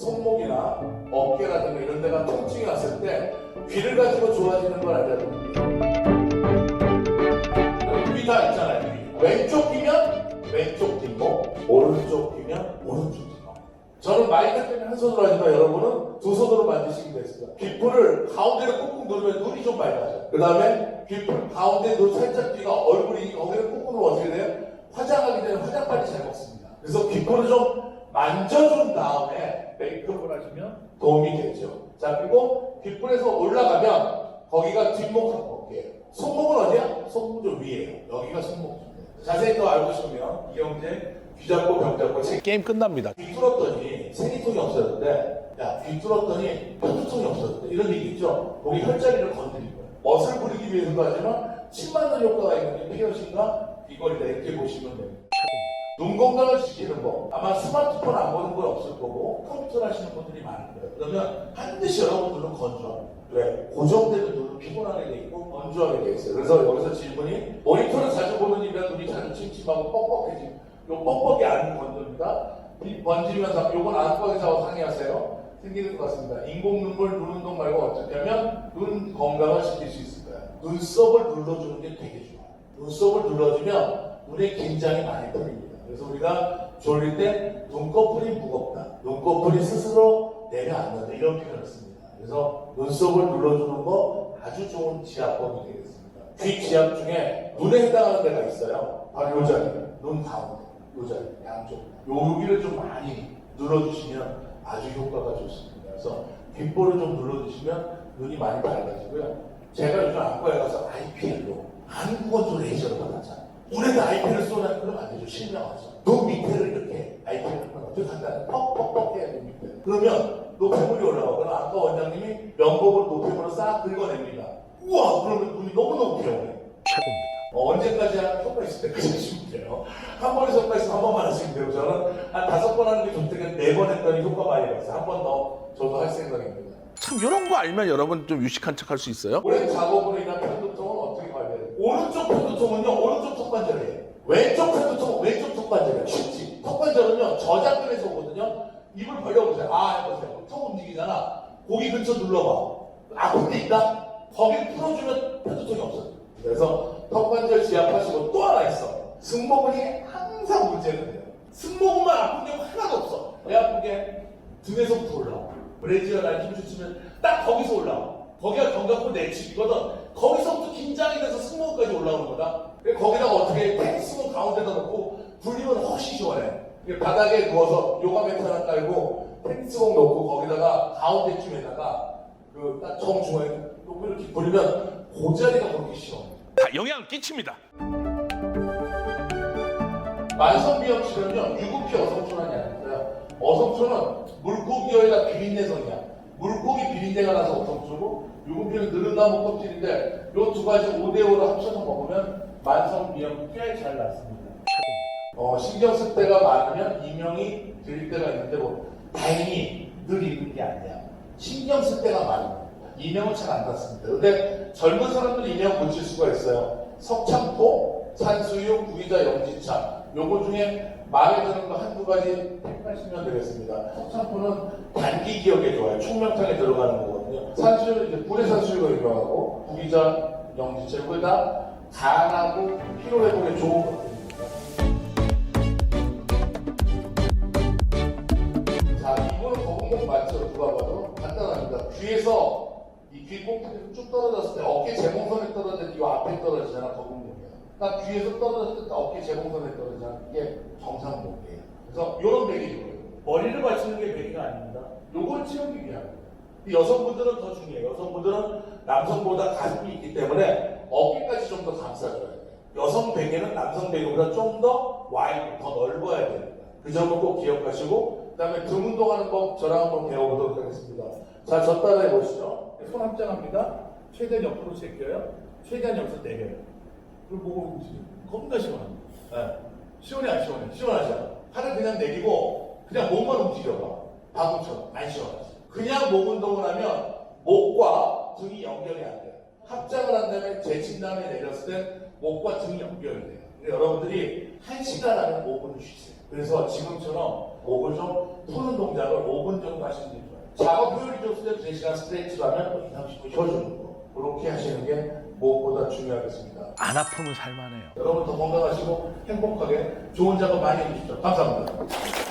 손목이나 어깨라든가 이런 데가 통증이 왔을 때 귀를 가지고 좋아지는 걸 알려드립니다. 귀다 있잖아요. 귀. 왼쪽 귀면 왼쪽 뒷목, 오른쪽 귀면 오른쪽 뒷목. 저는 마이크 때문에 한 손으로 하지만 여러분은 두 손으로 만드시면 되겠습니다. 귓불을 가운데로 꾹꾹 누르면 눈이 좀 맑아져요. 그 다음에 귓불 가운데 눈 살짝 뒤가 얼굴이 거기를 꾹꾹 누르면 어떻게 돼요? 화장하기 전에 화장빨리 잘 먹습니다. 그래서 귓불을 좀 만져준 다음에 메이크업을 하시면 도움이 되죠. 자, 그리고 귓불에서 올라가면 거기가 뒷목 한 어깨예요. 손목은 어디야? 손목 좀 위에요. 여기가 손목. 자세히 더 알고 싶으면 이영재 귀 잡고 병 잡고 책 게임 끝납니다. 귀 뚫었더니 생리통이 없어졌는데 야, 귀 뚫었더니 뼈두통이 없어졌대. 이런 얘기 있죠? 거기 혈자리를 건드린 거예요. 멋을 부리기 위해서도 하지만 침 맞는 효과가 있는 게 피어싱과 귀걸이다 이렇게 보시면 됩니다. 눈 건강을 지키는 법. 아마 스마트폰 안 보는 건 없을 거고 컴퓨터 하시는 분들이 많을 거예요. 그러면 반드시 여러분 눈은 건조합니다. 왜? 고정되면 눈은 피곤하게 돼 있고 건조하게 돼 있어요. 그래서 여기서 질문이 모니터를 자주 보는 이면 눈이 자주 침침하고 뻑뻑해지고 요 뻑뻑이 안 건조입니다. 이 번지면서 요건 안과의사와 상의하세요. 생기는 것 같습니다. 인공 눈물, 눈 운동 말고 어떻게 하면 눈 건강을 지킬 수 있을까요? 눈썹을 눌러주는 게 되게 좋아요. 눈썹을 눌러주면 눈의 긴장이 많이 풀립니다. 그래서 우리가 졸릴 때 눈꺼풀이 무겁다. 눈꺼풀이 스스로 내려앉는다. 표현을 씁니다. 그래서 눈썹을 눌러주는 거 아주 좋은 지압법이 되겠습니다. 귀 지압 중에 눈에 해당하는 데가 있어요. 바로 요 자리, 눈 가운데, 요 자리, 양쪽. 요 여기를 좀 많이 눌러주시면 아주 효과가 좋습니다. 그래서 귓볼을 좀 눌러주시면 눈이 많이 밝아지고요. 제가 요즘 안과에 가서 IPL로 한국어조 레이저를 받았잖아요. 우리가 IP를 쏘면 그러면 안 되죠. 실명하죠. 눈 밑에를 이렇게 IP를 하면 어떻게 한다는 퍽퍽퍽 해야 눈 밑에. 그러면 노폐물이 그럼 아까 원장님이 면봉을 노폐물로 싹 긁어냅니다. 우와 그러면 눈이 너무너무 개운해. 최고입니다. 어, 언제까지야 효과 있을 때까지 하시면 돼요. 한 번에 효과 있으면 한 번만 하시면 되고 저는 한 다섯 번 하는 게 좋다면 네번 했더니 효과 많이 봤어요. 한번 더 저도 할 생각입니다. 참 이런 거 알면 여러분 좀 유식한 척 할 수 있어요? 오랜 작업으로 인한 편두 오른쪽 편두통은요, 오른쪽 턱관절이에요. 왼쪽 편두통은 왼쪽 턱관절이에요. 쉽지. 턱관절은요, 저작근에서 오거든요. 입을 벌려보세요. 아, 해보세요. 턱 움직이잖아. 고기 근처 눌러봐. 아픈 데 있다? 거기를 풀어주면 편두통이 없어요. 그래서 턱관절 지압하시고 또 하나 있어. 승모근이 항상 문제는 돼요. 승모근만 아픈 게 하나도 없어. 왜 아픈 게 등에서부터 올라와. 브레지어 날 힘줄 치면 딱 거기서 올라와. 거기가 견갑골 내측이거든. 거기서부터 긴장이 돼서 승모근까지 올라오는 거다. 거기다가 어떻게 테니스공 가운데다 놓고 불리면 훨씬 시원해. 바닥에 누워서 요가 매트 하나 깔고 테니스공 놓고 거기다가 가운데쯤에다가 그딱 정중앙에 놓고 이렇게 불리면 그 자리가 그렇게 시원해. 다 영향을 끼칩니다. 만성비염 치료는요, 유급피 어성초란이 아니고요. 어성초는 물고기여에다 비린내성이야. 물고기 비린내가 나서 어성초고, 유급피는 느른 나무 껍질인데, 요두 가지 5대5로 합쳐서 먹으면 만성 비염 꽤 잘 낫습니다. 어, 신경 쓸 때가 많으면 이명이 들릴 때가 있는데, 뭐, 다행히 늘 있는 게 아니야. 신경 쓸 때가 많으면. 이명은 잘 안 났습니다. 근데 젊은 사람들이 이명 못칠 수가 있어요. 석창포, 산수유, 구기자, 영지차. 요거 중에 마음에 드는 거 한두 가지 택하시면 되겠습니다. 석창포는 단기 기억에 좋아요. 총명탕에 들어가는 거거든요. 산수유는 이제 불의 산수유가 유명하고, 구기자, 영지차. 이거 다 간하고 피로 회복에 좋은 것들입니다. 자, 이거는 거북목 맞죠? 누가 봐도 간단합니다. 귀에서 이귀 꼭지가 쭉 떨어졌을 때 어깨 제공선에 떨어질 때이 앞에 떨어지잖아, 거북목이야. 그러니까 귀에서 떨어졌을 때 어깨 제공선에 떨어지잖아. 이게 정상 목이에요. 그래서 이런 베개 좋아요. 머리를 받치는 게 베개가 아닙니다. 요걸 채우기 위한 여성분들은 더 중요해요. 여성분들은 남성보다 가슴이 있기 때문에 어깨까지 좀 더 감싸줘야 돼요. 여성 베개는 남성 베개보다 좀 더 와이드, 더 넓어야 됩니다. 그 점을 꼭 기억하시고, 그 다음에 등 운동하는 법 저랑 한번 배워보도록 하겠습니다. 자, 저 따라해 보시죠. 손 합장합니다. 최대한 옆으로 제껴요. 최대한 옆으로 내려요. 그리고 목을 움직여요. 겁나 시원합니다. 네. 시원해, 안 시원해? 시원하죠? 팔을 그냥 내리고, 그냥 몸만 움직여봐. 방금처럼. 안 시원하지? 그냥 목 운동을 하면 목과 등이 연결이 안 돼요. 합장을 한 다음에 제친 다음에 내렸을 때 목과 등이 연결이 돼요. 근데 여러분들이 한 시간 안에 5분을 쉬세요. 그래서 지금처럼 목을 좀 푸는 동작을 5분 정도 하시는 게 좋아요. 작업 효율이 좋을 때 3시간 스트레치를 하면 2, 30분 쉬어주는 거. 그렇게 하시는 게 무엇보다 중요하겠습니다. 안 아프면 살만해요. 여러분 더 건강하시고 행복하게 좋은 작업 많이 해주십시오. 감사합니다.